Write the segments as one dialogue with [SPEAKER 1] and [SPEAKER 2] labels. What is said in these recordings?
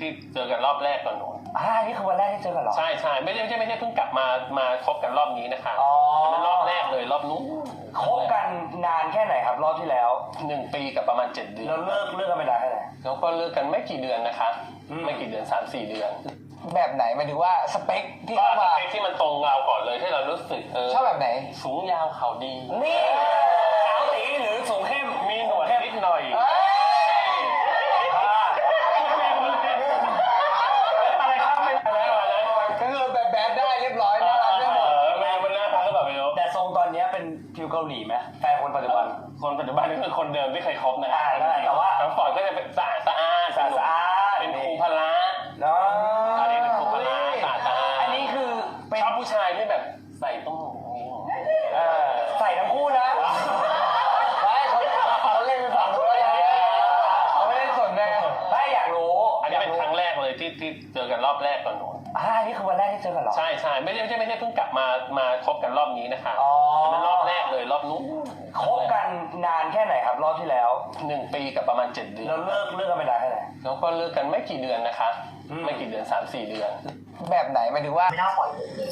[SPEAKER 1] ที่เจอกันรอบแรกตอนนู้น
[SPEAKER 2] อ่านี่คือวันแรกที่เจอกันเหรอ
[SPEAKER 1] ใช่ใช่ไม่ได้ไม่ใช่ไม่ใช่เพิ่งกลับมามาคบกันรอบนี้นะคะ
[SPEAKER 2] อ๋อ
[SPEAKER 1] อันนั้นรอบแรกเลยรอบนู้น
[SPEAKER 2] คบกันนานแค่ไหนครับรอบที่แล้ว
[SPEAKER 1] หนึ่งปีกับประมาณเจ็ดเดือน
[SPEAKER 2] แล้วเลิกเลิกกันไปนานแค่ไหน
[SPEAKER 1] แล้วก็เลิกกันไม่กี่เดือนนะคะ
[SPEAKER 2] อืม
[SPEAKER 1] ไม่กี่เดือนสามสี่เดือน
[SPEAKER 3] แบบไหนหมายถึงว่าสเปคที่
[SPEAKER 1] ก็
[SPEAKER 3] เข้า
[SPEAKER 1] ส
[SPEAKER 3] มา
[SPEAKER 1] เปคที่มันตรงเราก่อนเลยที่เรารู้สึกเออ
[SPEAKER 3] ชอบแบบไหน
[SPEAKER 1] สูงยาวเขาดี
[SPEAKER 2] นี่ เป็นฟิวเกาหลีไหมแฟนคนปัจจุบัน
[SPEAKER 1] คนปัจจุบันนี่คือคนเดิมที่เคยคบนะ
[SPEAKER 2] อ่าได้แต่ว่า
[SPEAKER 1] น้องฟอร์ดก็จะเป็นสะอาดสะอาด
[SPEAKER 2] สะอาดสะอาด
[SPEAKER 1] เป็นครูพละ
[SPEAKER 2] เนาะ
[SPEAKER 1] อันนี้เป็นครูพละสะอาดสะอาด
[SPEAKER 2] อันนี้คือเป็น
[SPEAKER 1] ชอบผู้ชายที่แบบใส่ต้องหูนี่
[SPEAKER 2] เออใส่ทั้งคู่นะไม่เขาเขาเล่นเป็นฝั่งนู้นแล้วไงเขาไม่ได้สนแน่ถ้าอยากรู้
[SPEAKER 1] อันนี้เป็นครั้งแรกเลยที่ที่เจอกันรอบแรกตอนนู้น
[SPEAKER 2] อ่านี่คือวันแรกที่เจอกันเหรอ
[SPEAKER 1] ใช่ใช่ไม่ได้ไม่ใช่ไม่ใช่เพิ่งกลับมามาคบกันรอบนี้นะคะ
[SPEAKER 2] อ๋อ
[SPEAKER 1] อั นนั้นรอบแรกเลยรอบนู้น
[SPEAKER 2] คบกันนานแค่ไหนครับรอบที่แล้ว
[SPEAKER 1] หนึ่งปีกับประมาณเจ็ดเดือน
[SPEAKER 2] แล้วเลิกเลิกกันไปนานแค่ไหน
[SPEAKER 1] แล้วก็เลิกกันไม่กี่เดือนนะคะ
[SPEAKER 2] อืม
[SPEAKER 1] ไม่กี่เดือนสามสี่เดือน
[SPEAKER 3] แบบไหนหมายถึงว่า
[SPEAKER 4] ไม่น่าปล่อยผมเลย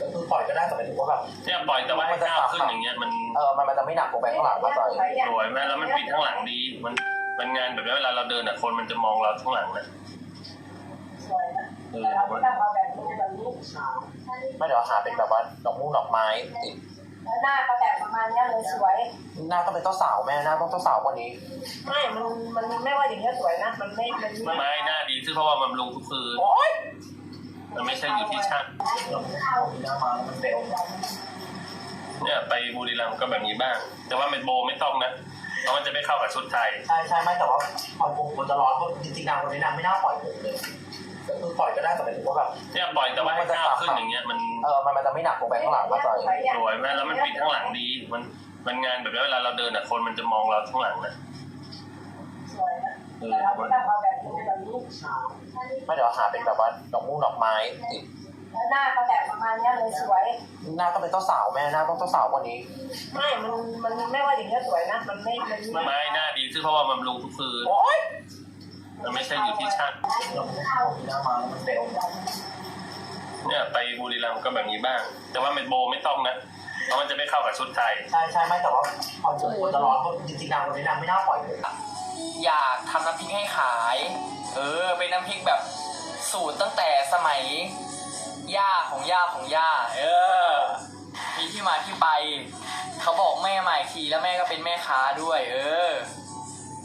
[SPEAKER 4] ก็คือปล่อยก็ได้แต่หมายถึงว่าแบบ
[SPEAKER 1] เนี่ยปล่อยแต่ว่าให้ก้าวขึ้นอย่างเงี้ยมัน
[SPEAKER 4] เออมันมันจะไม่หนักลงไปข้างหลังมากกว่า
[SPEAKER 1] สวยแม่แล้วมันปิดข้างหลังดี มันมันงานแบบนี้เวลาเราเดินอะคนมันจะมองเราข้างหลังนะ
[SPEAKER 5] มีแบบนี้
[SPEAKER 4] ไม่เดี๋ยวหาเป็นแบบว่าดอกมูกดอกไม้ติด
[SPEAKER 5] แล้วหน้าก็แบบประมาณนี้เลยสวย
[SPEAKER 4] หน้าต้องเป็นเจ้าสาวแม่หน้าต้องเจ้าสาวกว่านี้
[SPEAKER 5] ไม่ มัน มันไม่ว่าอย่างเงี้สวยนะ มันไม่ มันไม่
[SPEAKER 1] หน้าดีซึ่งเพราะว่ามันลงทุกคืนมันไม่ใช่อยู่ที่ช่าง
[SPEAKER 4] ดอกมูกหน้ามามันเนี่
[SPEAKER 1] ยไปบุรีรัมย์ก็แบบนี้บ้าง แต่ว่าเม็ดโบไม่ต้องนะเพราะมันจะไม่เข้ากับชุดไทย
[SPEAKER 4] ใช่ใช่ไม่แต่ว่าปล่อยผมมันจะร้อนเพราะจริงๆนางคนนี้นางไม่น่าปล่อยผมเลย คือปล่อยก็ได้แต่หมายถึงว่าแบบ
[SPEAKER 1] เนี่ยปล่อยแต่ว่าให้ก้าวขึ้นอย่างเงี้ยมัน
[SPEAKER 4] เออมันมันจะไม่หนักลงไปข้างหลังมากกว่า
[SPEAKER 1] สวยแม่แล้วมันปิดข้างหลังดีมันมันงานแบบนี้เวลาเราเดินอะคนมันจะมองเราข้างหลังนะ
[SPEAKER 5] สวยนะแต่เราไม่ต้องเอาแบบนี้แบบนี้
[SPEAKER 4] ไม่เดี๋ยวหาเป็นแบบว่าดอกมูกดอกไม้ติด
[SPEAKER 5] แล้วหน้าก็แบบประมาณเนี้ยเลยสวย
[SPEAKER 4] หน้าต้องเป็นเจ้าสาวแม่หน้าต้องเจ้าสาวกว่านี้
[SPEAKER 5] ไม่ มัน มันไม่ว่าอย่างเงี้ยสวยนะ มันไม่ มันไม่
[SPEAKER 1] ไม่ หน้าดีซึ่งเพราะว่ามันลงทุกคืน
[SPEAKER 4] โอ๊ย
[SPEAKER 1] มันไม่ใช่อยู่ที่ช่าง
[SPEAKER 4] ดอกมูกหน้ามามันเร็ว
[SPEAKER 1] เนี่ยไปบุรีรัมย์ก็แบบนี้บ้าง แต่ว่าเม็ดโบไม่ต้องนะเพราะมันจะไม่เข้ากับชุดไทย
[SPEAKER 4] ใช่ใช่ไม่แต่ว่าปล่อยผมมันจะร้อนเพราะจริงๆนางคนนี้นางไม่น่าปล่อยผม
[SPEAKER 3] อยากทำน้ำพริกให้ขาย เออ เป็นน้ำพริกแบบสูตรตั้งแต่สมัย ย่าของย่าของย่า เออ มีที่มาที่ไป เขาบอกแม่มาอีกทีแล้วแม่ก็เป็นแม่ค้าด้วย เออ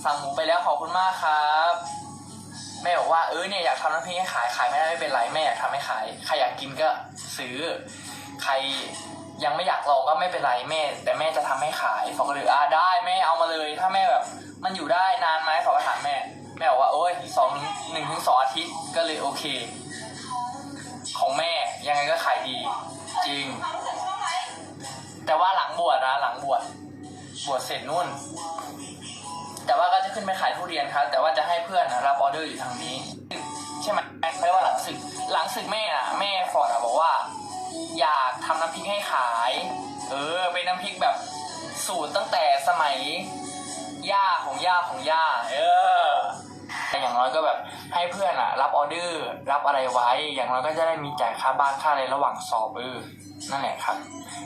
[SPEAKER 3] สั่งหมูไปแล้วขอบคุณมากครับแม่บอกว่าเออเนี่ยอยากทำน้ำพริกให้ขายขายไม่ได้ไม่เป็นไรแม่อยากทำให้ขายใครอยากกินก็ซื้อ ใครยังไม่อยากลองก็ไม่เป็นไรแม่ แต่แม่จะทำให้ขายฟอกก็เลยอ่าได้แม่เอามาเลย ถ้าแม่แบบ มันอยู่ได้นานไหมฟอกก็ถามแม่แม่บอกว่าโอ้ยสองหนึ่งถึงสองอาทิตย์ก็เลยโอเค ของแม่ยังไงก็ขายดี จริง แต่ว่าหลังบวชนะหลังบวชบวชเสร็จนู่น แต่ว่าก็จะขึ้นไปขายทุเรียนครับ แต่ว่าจะให้เพื่อนรับออเดอร์อยู่ทางนี้ ใช่ไหมไม่ว่าหลังศึก หลังศึกแม่อะแม่ฟอร์ดอะบอกว่า อยากทำน้ำพริกให้ขาย เออ เป็นน้ำพริกแบบสูตรตั้งแต่สมัยย่าของย่าของย่า เออ แต่อย่างน้อยก็แบบให้เพื่อนอะรับออเดอร์ รับอะไรไว้ อย่างน้อยก็จะได้มีจ่ายค่าบ้านค่าอะไรระหว่างสอบเออนั่นแหละครับ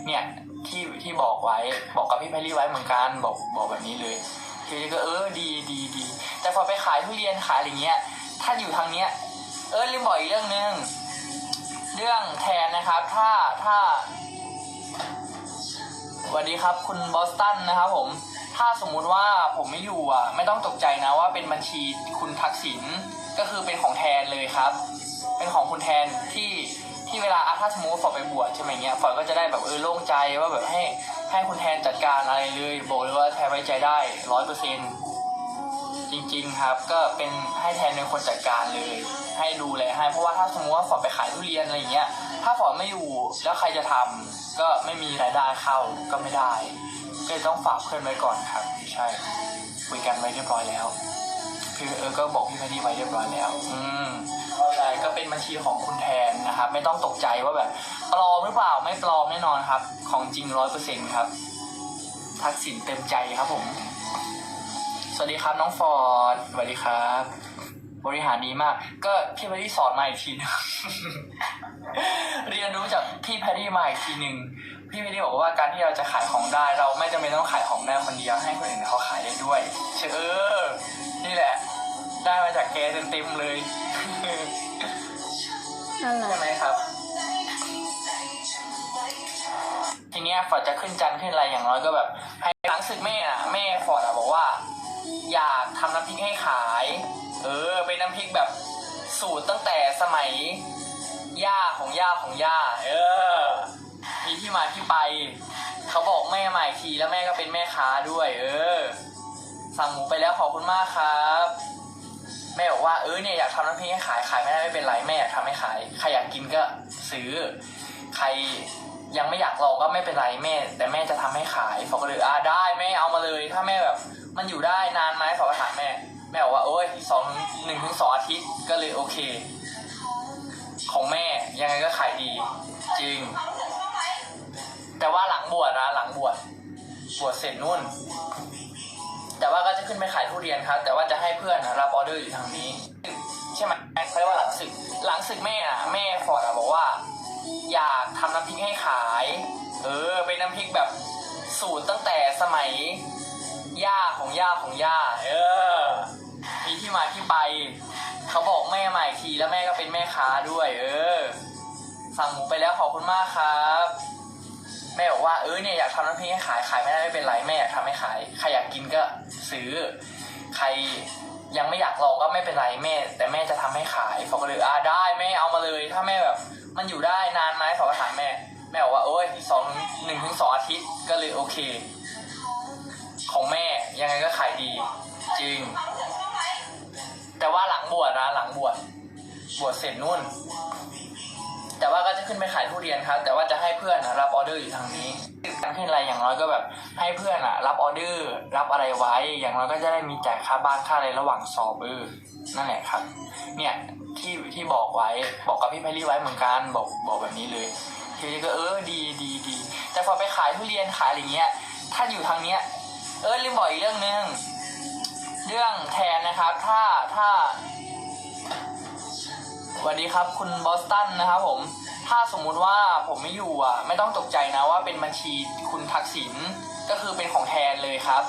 [SPEAKER 3] เนี่ยที่ที่บอกไว้บอกกับพี่แพรรี่ไว้เหมือนกันบอกบอกแบบนี้เลย พี่ก็เออดีดีดีแต่พอไปขายทุเรียนขายอะไรเงี้ยถ้าอยู่ทางเนี้ย เออลืมบอกอีกเรื่องหนึ่งเรื่องแทนนะครับ ถ้าถ้าสวัสดีครับคุณบอสตันนะครับผมถ้าสมมุติว่าผมไม่อยู่อะ ไม่ต้องตกใจนะว่าเป็นบัญชีคุณทักษิณก็คือเป็นของแทนเลยครับ เป็นของคุณแทนที่ที่เวลาอะถ้าสมมติว่าฝอไปบวชใช่ไหมเงี้ยฝอก็จะได้แบบเออโล่งใจว่าแบบให้ ให้คุณแทนจัดการอะไรเลยบอกเลยว่าแทนไว้ใจได้ร้อยเปอร์เซ็นจริง ๆครับ ก็เป็นให้แทนเป็นคนจัดการเลย ให้ดูแลให้เพราะว่าถ้าสมมติว่าฝอดไปขายทุเรียนอะไรอย่างเงี้ยถ้าฝอดไม่อยู่แล้วใครจะทำก็ไม่มีรายได้เข้าก็ไม่ได้ ก็เลยต้องฝากเพื่อนไว้ก่อนครับ ใช่คุยกันไว้เรียบร้อยแล้วคือเออก็บอกพี่พดดี้ไว้เรียบร้อยแล้ว อืม ใช่ก็เป็นบัญชีของคุณแทนนะครับ ไม่ต้องตกใจว่าแบบปลอมหรือเปล่าไม่ปลอมแน่นอนครับ ของจริงร้อยเปอร์เซ็นครับ ทักษิณเต็มใจครับผม สวัสดีครับน้องฟอร์ดสวัสดีครับ บริหารดีมาก ก็พี่แพรรี่สอนมาอีกทีนึง เรียนรู้จากพี่แพรรี่มาอีกทีหนึ่งพี่แพรรี่บอกว่าการที่เราจะขายของได้ เราไม่จำเป็นต้องขายของได้คนเดียวให้คนอื่นเขาขายได้ด้วยเชื่อนี่แหละ ได้มาจากแกเต็มๆเลย
[SPEAKER 5] นั่นแหละ
[SPEAKER 3] ใช่ไหมครับทีเนี้ยฟอร์ดจะขึ้นจันทร์ขึ้นอะไรอย่างน้อยก็แบบ ให้หลังศึกแม่อะแม่ฟอร์ดอะบอกว่า อยากทำน้ำพริกให้ขาย เออ เป็นน้ำพริกแบบสูตรตั้งแต่สมัยย่าของย่าของย่าเออ มีที่มาที่ไป เขาบอกแม่มาอีกทีแล้วแม่ก็เป็นแม่ค้าด้วย เออ สั่งหมูไปแล้วขอบคุณมากครับ แม่บอกว่าเออเนี่ยอยากทำน้ำพริกให้ขายขายไม่ได้ไม่เป็นไรแม่อยากทำให้ขายใครอยากกินก็ซื้อ ใครยังไม่อยากลองก็ไม่เป็นไรแม่ แต่แม่จะทำให้ขายฟอกก็เลยอ่าได้แม่เอามาเลย ถ้าแม่แบบ มันอยู่ได้นานไหมฟอก็ถามแม่ แม่บอกว่าโอ้ยสองหนึ่งถึงสองอาทิตย์ก็เลยโอเค ของแม่ยังไงก็ขายดี จริง แต่ว่าหลังบวชนะหลังบวชบวชเสร็จนู่นแต่ว่าก็จะ ขึ้นไปขายทุเรียนครับ แต่ว่าจะให้เพื่อนนะรับออเดอร์อยู่ทางนี้ ใช่ไหมเขาเรียกว่าหลังศึก หลังศึกแม่อะแม่ฟอร์ดอะบอกว่า อยากทำน้ำพริกให้ขาย เออ เป็นน้ำพริกแบบสูตรตั้งแต่สมัย ย่าของย่าของย่า เออ มีที่มาที่ไป เขาบอกแม่มาอีกทีแล้วแม่ก็เป็นแม่ค้าด้วย เออ สั่งหมูไปแล้วขอบคุณมากครับ แม่บอกว่าเออเนี่ยอยากทำน้ำพริกให้ขายขายไม่ได้ไม่เป็นไรแม่อยากทำให้ขายใครอยากกินก็ซื้อ ใครยังไม่อยากลองก็ไม่เป็นไรแม่ แต่แม่จะทำให้ขายฟอกก็เลยอ่าได้แม่เอามาเลย ถ้าแม่แบบ มันอยู่ได้นานไหมฟอกก็ถามแม่ แม่บอกว่าโอ้ยสองหนึ่งถึงสองอาทิตย์ก็เลยโอเค ของแม่ยังไงก็ขายดี จริง แต่ว่าหลังบวชนะหลังบวชบวชเสร็จนู่น แต่ว่าก็จะขึ้นไปขายทุเรียนครับ แต่ว่าจะให้เพื่อนนะรับออเดอร์อยู่ทางนี้การขึ้นอะไรอย่างน้อยก็แบบให้เพื่อนอะรับออเดอร์ รับอะไรไว้ อย่างน้อยก็จะได้มีจ่ายค่าบ้านค่าอะไรระหว่างสอบเออนั่นแหละครับ เนี่ยที่ที่บอกไว้บอกกับพี่ไพรี่ไว้เหมือนกันบอกบอกแบบนี้เลยพี่ก็เออดีดีดีแต่พอไปขายทุเรียนขายอะไรเงี้ย ถ้าอยู่ทางเนี้ย เออลืมบอกอีกเรื่องหนึ่งเรื่องแทนนะครับ ถ้าถ้า สวัสดีครับ คุณบอสตันนะครับผม ถ้าสมมุติว่าผมไม่อยู่อะ ไม่ต้องตกใจนะว่าเป็นบัญชีคุณทักษิณก็คือเป็นของแทนเลยครับ